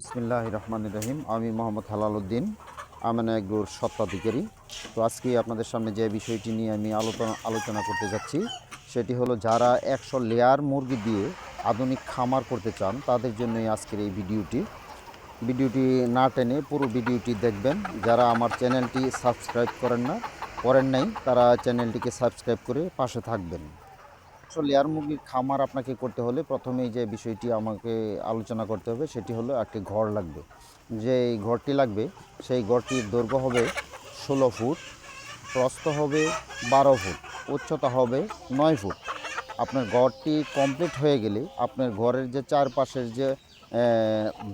ইসমিল্লাহ রহমান রহিম আমি মোহাম্মদ হালাল উদ্দিন আমেনা এগ্রোর সত্ত্বাধিকারী তো আজকে আপনাদের সামনে যে বিষয়টি নিয়ে আমি আলোচনা আলোচনা করতে যাচ্ছি, সেটি হলো যারা একশো লেয়ার মুরগি দিয়ে আধুনিক খামার করতে চান, তাদের জন্যই আজকের এই ভিডিওটি। ভিডিওটি না টেনে পুরো ভিডিওটি দেখবেন। যারা আমার চ্যানেলটি সাবস্ক্রাইব করেন না, করেন নাই, তারা চ্যানেলটিকে সাবস্ক্রাইব করে পাশে থাকবেন। আসলে লেয়ার মুরগির খামার আপনাকে করতে হলে প্রথমেই যে বিষয়টি আমাকে আলোচনা করতে হবে সেটি হলো একটি ঘর লাগবে। যে ঘরটি লাগবে, সেই ঘরটির দৈর্ঘ্য হবে ষোলো ফুট, প্রস্থ হবে বারো ফুট, উচ্চতা হবে নয় ফুট। আপনার ঘরটি কমপ্লিট হয়ে গেলে আপনার ঘরের যে চারপাশের যে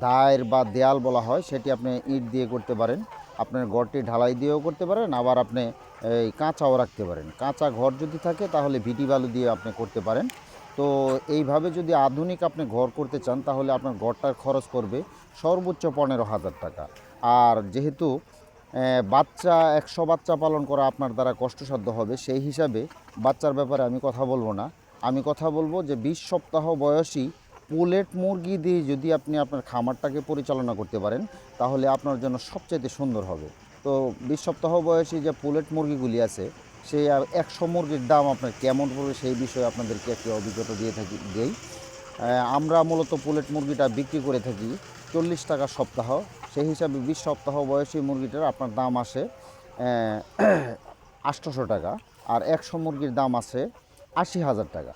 দায়ের বা দেয়াল বলা হয় সেটি আপনি ইট দিয়ে করতে পারেন। আপনার ঘরটি ঢালাই দিয়েও করতে পারেন, আবার আপনি এই কাঁচাও রাখতে পারেন। কাঁচা ঘর যদি থাকে তাহলে ভিটি বালু দিয়ে আপনি করতে পারেন। তো এইভাবে যদি আধুনিক আপনি ঘর করতে চান, তাহলে আপনার ঘরটার খরচ করবে সর্বোচ্চ পনেরো হাজার টাকা। আর যেহেতু বাচ্চা, একশো বাচ্চা পালন করা আপনার দ্বারা কষ্টসাধ্য হবে, সেই হিসাবে বাচ্চার ব্যাপারে আমি কথা বলব না। আমি কথা বলব যে বিশ সপ্তাহ বয়সী পুলেট মুরগি দিয়ে যদি আপনি আপনার খামারটাকে পরিচালনা করতে পারেন, তাহলে আপনার জন্য সবচেয়ে সুন্দর হবে। তো বিশ সপ্তাহ বয়সী যে পুলেট মুরগিগুলি আছে সেই একশো মুরগির দাম আপনার কেমন পড়বে সেই বিষয়ে আপনাদেরকে একটি অভিজ্ঞতা দিয়ে থাকি, দেই। আমরা মূলত পুলেট মুরগিটা বিক্রি করে থাকি চল্লিশ টাকা সপ্তাহ। সেই হিসাবে বিশ সপ্তাহ বয়সী মুরগিটার আপনার দাম আসে আটশোশো টাকা। আর একশো মুরগির দাম আছে আশি হাজার টাকা।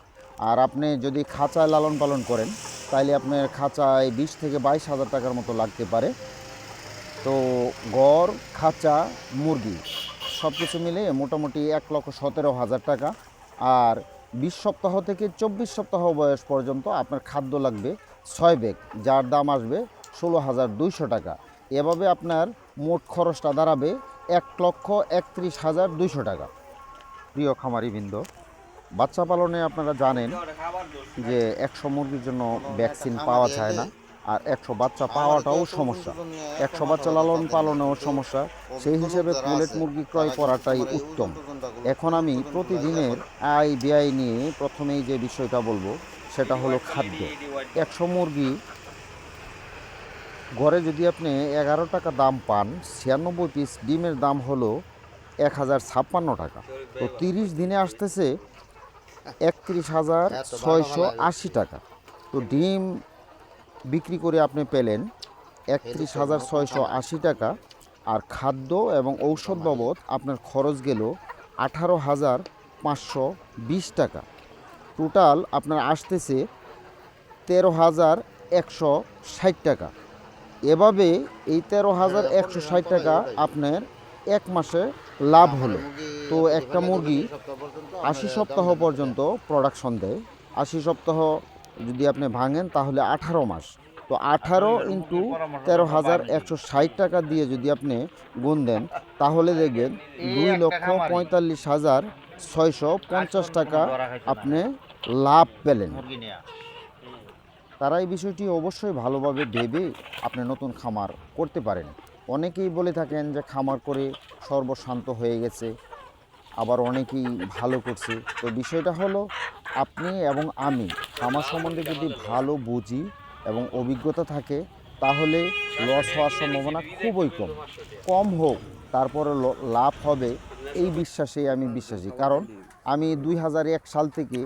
আর আপনি যদি খাঁচায় লালন পালন করেন তাহলে আপনার খাঁচায় বিশ থেকে বাইশ হাজার টাকার মতো লাগতে পারে। তো গড়, খাঁচা, মুরগি সব কিছু মিলে মোটামুটি এক লক্ষ সতেরো হাজার টাকা। আর বিশ সপ্তাহ থেকে চব্বিশ সপ্তাহ বয়স পর্যন্ত আপনার খাদ্য লাগবে ছয় ব্যাগ, যার দাম আসবে ষোলো হাজার দুইশো টাকা। এভাবে আপনার মোট খরচটা দাঁড়াবে এক লক্ষ একত্রিশ হাজার দুইশো টাকা। প্রিয় খামারিবৃন্দ বাচ্চা পালনে আপনারা জানেন যে একশো মুরগির জন্য ভ্যাকসিন পাওয়া যায় না, আর একশো বাচ্চা পাওয়াটাও সমস্যা। একশো বাচ্চা লালন পালনেও সমস্যা, সেই হিসেবে পুলেট মুরগি ক্রয় করাটাই উত্তম। এখন আমি প্রতিদিনের আয় ব্যয় নিয়ে প্রথমেই যে বিষয়টা বলব, সেটা হলো খাদ্য। একশো মুরগি ঘরে যদি আপনি এগারো টাকা দাম পান, ছিয়ানব্বই পিস ডিমের দাম হলো এক হাজার ছাপ্পান্ন টাকা। তো তিরিশ দিনে আসতেছে একত্রিশ হাজার ছয়শো আশি টাকা। তো ডিম বিক্রি করে আপনি পেলেন একত্রিশ হাজার ছয়শো আশি টাকা। আর খাদ্য এবং ঔষধ বাবদ আপনার খরচ গেল আঠারো হাজার পাঁচশো বিশ টাকা। টোটাল আপনার আসতেছে তেরো হাজার একশো ষাট টাকা। এভাবে এই তেরো হাজার একশো ষাট টাকা আপনার এক মাসে লাভ হলো। তো একটা মুরগি আশি সপ্তাহ পর্যন্ত প্রোডাকশন দেয়। আশি সপ্তাহ যদি আপনি ভাঙেন, তাহলে আঠারো মাস। তো আঠারো ইন্টু তেরো হাজার একশো ষাট টাকা দিয়ে যদি আপনি গুণ দেন, তাহলে দেখবেন দুই লক্ষ পঁয়তাল্লিশ হাজার ছয়শো পঞ্চাশ টাকা আপনি লাভ পেলেন। তারা এই বিষয়টি অবশ্যই ভালোভাবে ভেবে আপনি নতুন খামার করতে পারেন। অনেকেই বলে থাকেন যে খামার করে সর্বশান্ত হয়ে গেছে, আবার অনেকেই ভালো করছে। তো বিষয়টা হলো, আপনি এবং আমি খামার সম্বন্ধে যদি ভালো বুঝি এবং অভিজ্ঞতা থাকে, তাহলে লস হওয়ার সম্ভাবনা খুবই কম। কম হোক তারপরে লাভ হবে, এই বিশ্বাসেই আমি বিশ্বাসী। কারণ আমি দুই সাল থেকে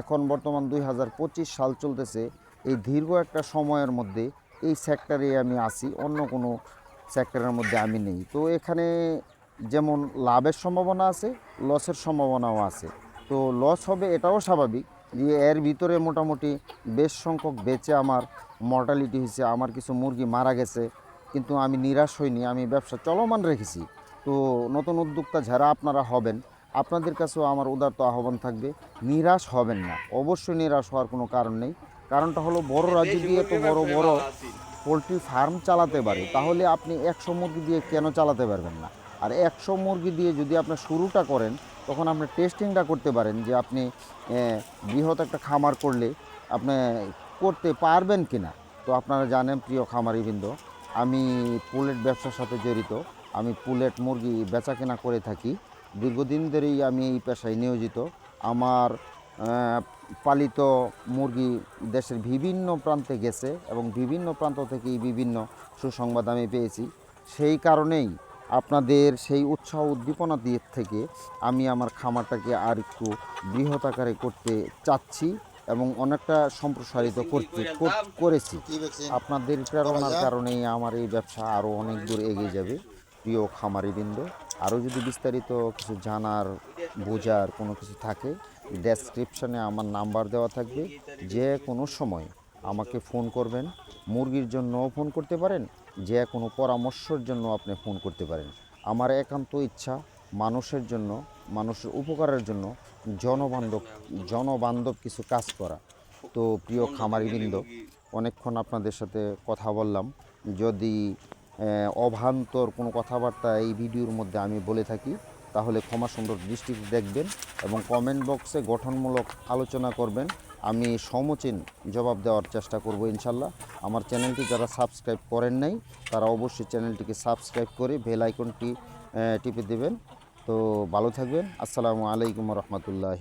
এখন বর্তমান দুই হাজার পঁচিশ সাল চলতেছে, এই দীর্ঘ একটা সময়ের মধ্যে এই সেক্টরে আমি আসি অন্য কোনো সেক্টরের মধ্যে আমি নেই। তো এখানে যেমন লাভের সম্ভাবনা আছে লসের সম্ভাবনাও আছে। তো লস হবে এটাও স্বাভাবিক যে এর ভিতরে মোটামুটি বেশ সংখ্যক বেচে আমার মর্টালিটি হয়েছে আমার কিছু মুরগি মারা গেছে কিন্তু আমি নিরাশ হইনি আমি ব্যবসা চলমান রেখেছি। তো নতুন উদ্যোক্তা যারা আপনারা হবেন আপনাদের কাছেও আমার উদারত আহ্বান থাকবে নিরাশ হবেন না। অবশ্যই নিরাশ হওয়ার কোনো কারণ নেই। কারণটা হলো বড় রাজ্য দিয়ে তো বড় বড় পোলট্রি ফার্ম চালাতে পারে, তাহলে আপনি একশো মুরগি দিয়ে কেন চালাতে পারবেন না? আর একশো মুরগি দিয়ে যদি আপনি শুরুটা করেন, তখন আপনি টেস্টিংটা করতে পারেন যে আপনি বৃহৎ একটা খামার করলে আপনি করতে পারবেন কি না তো আপনারা জানেন প্রিয় খামারিবৃন্দ, আমি পুলেট ব্যবসার সাথে জড়িত, আমি পুলেট মুরগি বেচা কেনা করে থাকি। দীর্ঘদিন ধরেই আমি এই পেশায় নিয়োজিত। আমার পালিত মুরগি দেশের বিভিন্ন প্রান্তে গেছে এবং বিভিন্ন প্রান্ত থেকেই বিভিন্ন সুসংবাদ আমি পেয়েছি। সেই কারণেই আপনাদের সেই উৎসাহ উদ্দীপনা দিয়ে থেকে আমি আমার খামারটাকে আর একটু বৃহৎ আকারে করতে চাচ্ছি এবং অনেকটা সম্প্রসারিত করতে করেছি। আপনাদের প্রেরণার কারণেই আমার এই ব্যবসা আরও অনেক দূর এগিয়ে যাবে। প্রিয় খামারিবৃন্দ, আরও যদি বিস্তারিত কিছু জানার, বোঝার কোনো কিছু থাকে ডেসক্রিপশনে আমার নাম্বার দেওয়া থাকবে। যে কোনো সময় আমাকে ফোন করবেন, মুরগির জন্যও ফোন করতে পারেন, যে কোনো পরামর্শের জন্য আপনি ফোন করতে পারেন। আমার একান্ত ইচ্ছা মানুষের জন্য, মানুষের উপকারের জন্য জনবান্ধব জনবান্ধব কিছু কাজ করা। তো প্রিয় খামারিবৃন্দ, অনেকক্ষণ আপনাদের সাথে কথা বললাম। যদি অভান্তর কোনো কথাবার্তা এই ভিডিওর মধ্যে আমি বলে থাকি, তাহলে ক্ষমা সুন্দর দৃষ্টিতে দেখবেন এবং কমেন্ট বক্সে গঠনমূলক আলোচনা করবেন। আমি সমচীন জবাব দেওয়ার চেষ্টা করব ইনশাল্লাহ। আমার চ্যানেলটি যারা সাবস্ক্রাইব করেন নাই, তারা অবশ্যই চ্যানেলটিকে সাবস্ক্রাইব করে বেল আইকনটি টিপে দেবেন। তো ভালো থাকবেন। আসসালামু আলাইকুম রহমতুল্লাহ।